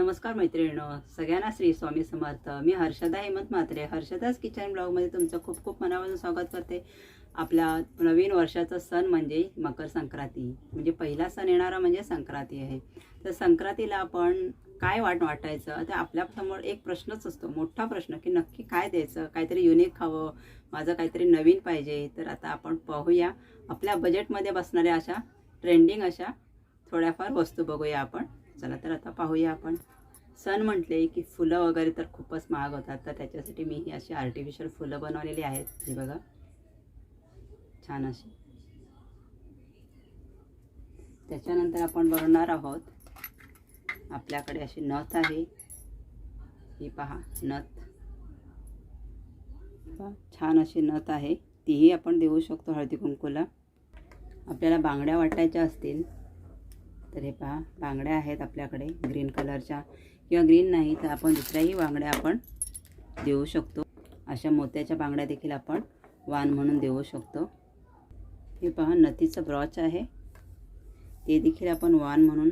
नमस्कार मैत्रिणींनो सगळ्यांना श्री स्वामी समर्थ. मी हर्षदा हेमंत म्हात्रे. हर्षदास किचन ब्लॉगमध्ये तुमचं खूप खूप मनापासून स्वागत करते. आपल्या नवीन वर्षाचा सण म्हणजे मकर संक्रांती. म्हणजे पहिला सण येणारा म्हणजे संक्रांती आहे. तर संक्रांतीला आपण काय वाट वाटायचं? तर आपल्यासमोर एक प्रश्नच असतो. मोठा प्रश्न की नक्की काय द्यायचं? काहीतरी युनिक खावं? माझं काहीतरी नवीन पाहिजे? तर आता आपण पाहूया. आपल्या बजेटमध्ये बसणाऱ्या अशा ट्रेंडिंग अशा थोड्याफार वस्तू बघूया आपण. चला तर आता पाहूया आपण. सण म्हटले की फुलं वगैरे तर खूपच महाग होतात तर त्याच्यासाठी मी ही अशी आर्टिफिशियल फुलं बनवलेली आहेत. ही बघा. छान अशी. त्याच्यानंतर आपण बनवणार आहोत. आपल्याकडे अशी नथ आहे. ही पहा नथ. छान अशी नथ आहे. तीही आपण देऊ शकतो हळदी कुंकूला. आपल्याला बांगड्या वाटायच्या असतील तर हे पहा बांगड्या आहेत आपल्याकडे ग्रीन कलरच्या किंवा ग्रीन नाही तर आपण दुसऱ्याही बांगड्या आपण देऊ शकतो. अशा मोत्याच्या बांगड्या देखील आपण वाण म्हणून देऊ शकतो. हे पहा नथीचं ब्रॉच आहे. ते देखील आपण वाण म्हणून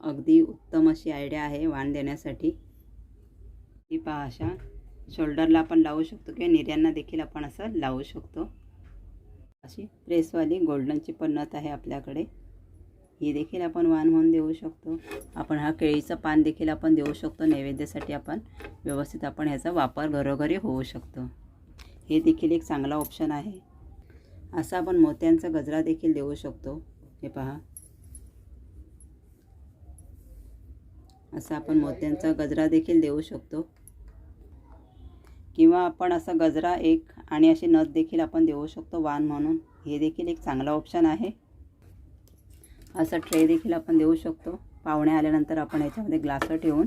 अगदी उत्तम अशी आयडिया आहे वाण देण्यासाठी. ही पहा अशा शोल्डरला आपण लावू शकतो किंवा निर्यांना देखील आपण असं लावू शकतो. अशी प्रेसवाली गोल्डनची पण नथ आहे आपल्याकडे. हे देखील आपण वाण म्हणून देऊ शकतो. आपण हा केळीचं पान देखील आपण देऊ शकतो. नैवेद्यासाठी आपण व्यवस्थित आपण ह्याचा वापर घरोघरी होऊ शकतो. हे देखील एक चांगला ऑप्शन आहे. असं आपण मोत्यांचा गजरा देखील देऊ शकतो. हे पहा. असं आपण मोत्यांचा गजरा देखील देऊ शकतो. किंवा आपण असा गजरा एक आणि अशी नथ देखील आपण देऊ शकतो वाण म्हणून. हे देखील एक चांगला ऑप्शन आहे. असा ट्रे देखील आपण देऊ शकतो. पाहुणे आल्यानंतर आपण याच्यामध्ये ग्लासं ठेवून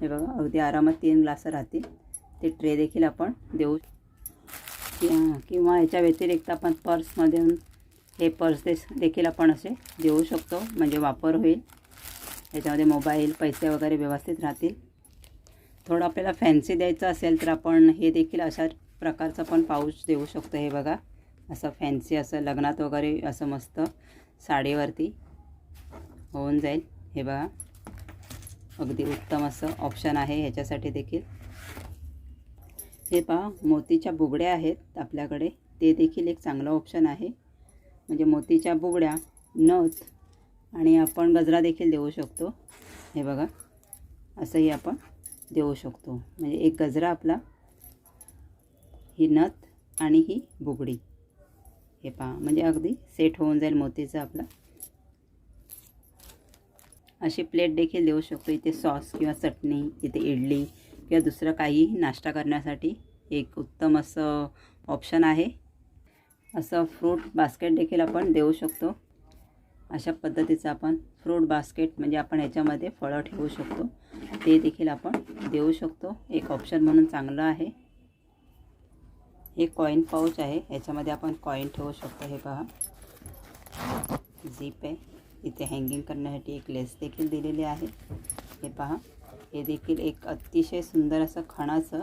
हे बघा अगदी आरामात तीन ग्लासं राहतील. ते ट्रे देखील आपण देऊ किंवा किंवा याच्या व्यतिरिक्त आपण पर्समध्ये हे पर्स दे देखील आपण असे देऊ शकतो. म्हणजे वापर होईल. याच्यामध्ये मोबाईल पैसे वगैरे व्यवस्थित राहतील. थोडं आपल्याला फॅन्सी द्यायचं असेल तर आपण हे देखील अशा प्रकारचं पण पाऊच देऊ शकतो. हे बघा असं फॅन्सी असं लग्नात वगैरे असं मस्त साडीवरती होऊन जाईल. हे बघा. अगदी उत्तम असं ऑप्शन आहे ह्याच्यासाठी देखील. हे पहा मोतीच्या बुगड्या आहेत आपल्याकडे. ते देखील एक चांगलं ऑप्शन आहे. म्हणजे मोतीच्या बुगड्या नथ आणि आपण गजरा देखील देऊ शकतो. हे बघा. असंही आपण देऊ शकतो. म्हणजे एक गजरा आपला ही नथ आणि ही बुगडी. हे पहा म्हणजे अगदी सेट होऊन जाईल मोतीचं आपला. अशी प्लेट देखील देऊ शकतो इथे सॉस किंवा चटणी इथे इडली किंवा दुसरं काहीही नाश्ता करण्यासाठी एक उत्तम असं ऑप्शन आहे. असं फ्रूट बास्केट देखील आपण देऊ शकतो. अशा पद्धतीचं आपण फ्रूट बास्केट म्हणजे आपण ह्याच्यामध्ये फळं ठेवू शकतो. ते देखील आपण देऊ शकतो. एक ऑप्शन म्हणून चांगलं आहे. हे कॉईन पाऊच आहे. ह्याच्यामध्ये आपण कॉईन ठेवू शकतो. हे पहा. झीप आहे. इथे हँगिंग करण्यासाठी एक लेस देखील दिलेली आहे. हे पहा. हे देखील एक अतिशय सुंदर असं खणाचं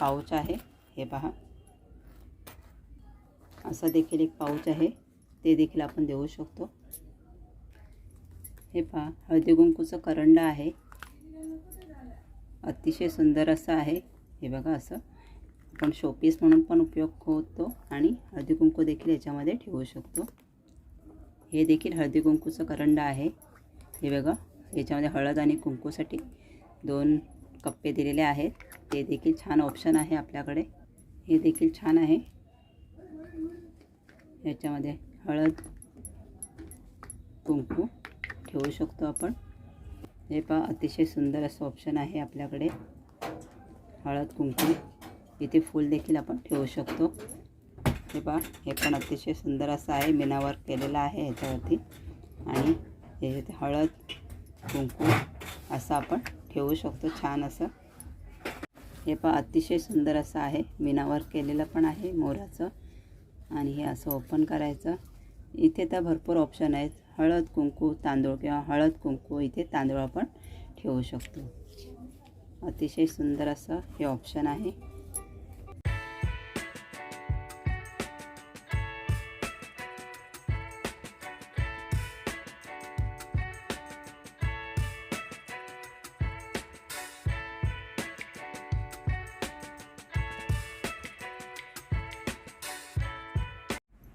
पाऊच आहे. हे पहा. असं देखील एक पाऊच आहे. ते देखील आपण देऊ शकतो. हे पहा. हळदी कुंकूचं करंड आहे. अतिशय सुंदर असं आहे. हे बघा असं. आपण शोपीस म्हणून पण उपयोग होतो आणि हळदी कुंकू देखील याच्यामध्ये ठेवू शकतो. हे देखील हळदी कुंकूचं करंड आहे. हे बघा याच्यामध्ये हळद आणि कुंकूसाठी दोन कप्पे दिलेले आहेत. ते देखील छान ऑप्शन आहे आपल्याकडे. हे देखील छान आहे. याच्यामध्ये हळद कुंकू ठेवू शकतो आपण. हे पहा अतिशय सुंदर असं ऑप्शन आहे आपल्याकडे. हळद कुंकू इथे फूल देखील आपण ठेवू शकतो. हे पहा हे पण अतिशय सुंदर असं आहे. मीनावर केलेलं आहे ह्याच्यावरती. आणि हे इथे हळद कुंकू असं आपण ठेवू शकतो. छान असं. हे पहा अतिशय सुंदर असं आहे. मीनावर केलेलं पण आहे मोराचं. आणि हे असं ओपन करायचं. इथे तर भरपूर ऑप्शन आहेत. हळद कुंकू तांदूळ किंवा हळद कुंकू इथे तांदूळ आपण ठेवू शकतो. अतिशय सुंदर असं हे ऑप्शन आहे.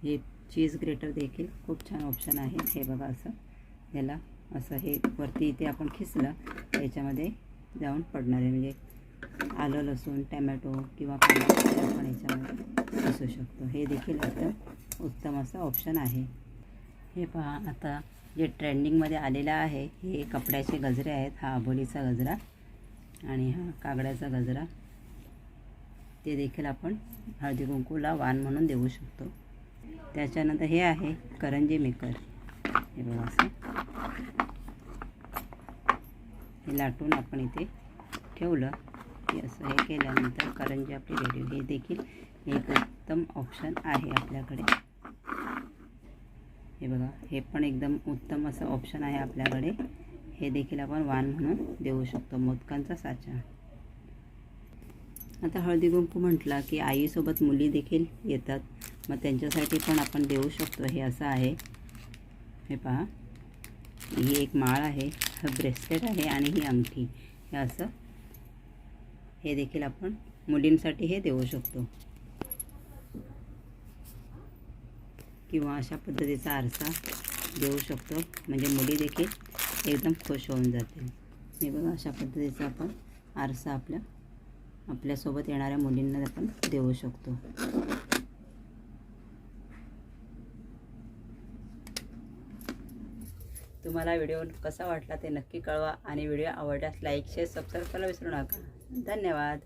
हे चीज ग्रेटर देखील खूप छान ऑप्शन आहे. हे बघा असं. याला असं हे वरती इथे आपण खिचलं याच्यामध्ये जाऊन पडणार आहे. म्हणजे आलं लसूण टॅमॅटो किंवा कांदा आपण याच्यामध्ये असू शकतो. हे देखील एकदम उत्तम असं ऑप्शन आहे. हे पहा आता जे ट्रेंडिंगमध्ये आलेलं आहे हे कपड्याचे गजरे आहेत. हा अबोलीचा गजरा आणि हा कागडाचा गजरा. ते देखील आपण हळदी कुंकूला वाण म्हणून देऊ शकतो. त्याच्यानंतर हे आहे करंजी मेकर. हे बघा असं. हे लाटून आपण इथे ठेवलं. की असं हे केल्यानंतर करंजी आपली रेडी हे देखील एक उत्तम ऑप्शन आहे आपल्याकडे. हे बघा हे पण एकदम उत्तम असं ऑप्शन आहे आपल्याकडे. हे देखील आपण वाण म्हणून देऊ शकतो. मोदकांचा साचा. आता हळदी कुंकू म्हटला की आईसोबत मुली देखील येतात. मग त्यांच्यासाठी पण आपण देऊ शकतो. हे असं आहे. हे पहा. ही एक माळ आहे. हा ब्रेसलेट आहे आणि ही अंगठी. हे असं. हे देखील आपण मुलींसाठी हे देऊ शकतो. किंवा अशा पद्धतीचा आरसा देऊ शकतो. म्हणजे मुली देखील एकदम खुश होऊन जातील. हे बघा अशा पद्धतीचा आपण आरसा आपल्या आपल्यासोबत येणाऱ्या मुलींना आपण देऊ शकतो. तुम्हाला व्हिडिओ कसा वाटला ते नक्की कळवा आणि व्हिडिओ आवडल्यास लाईक शेअर सबस्क्राईब करायला विसरू नका. धन्यवाद.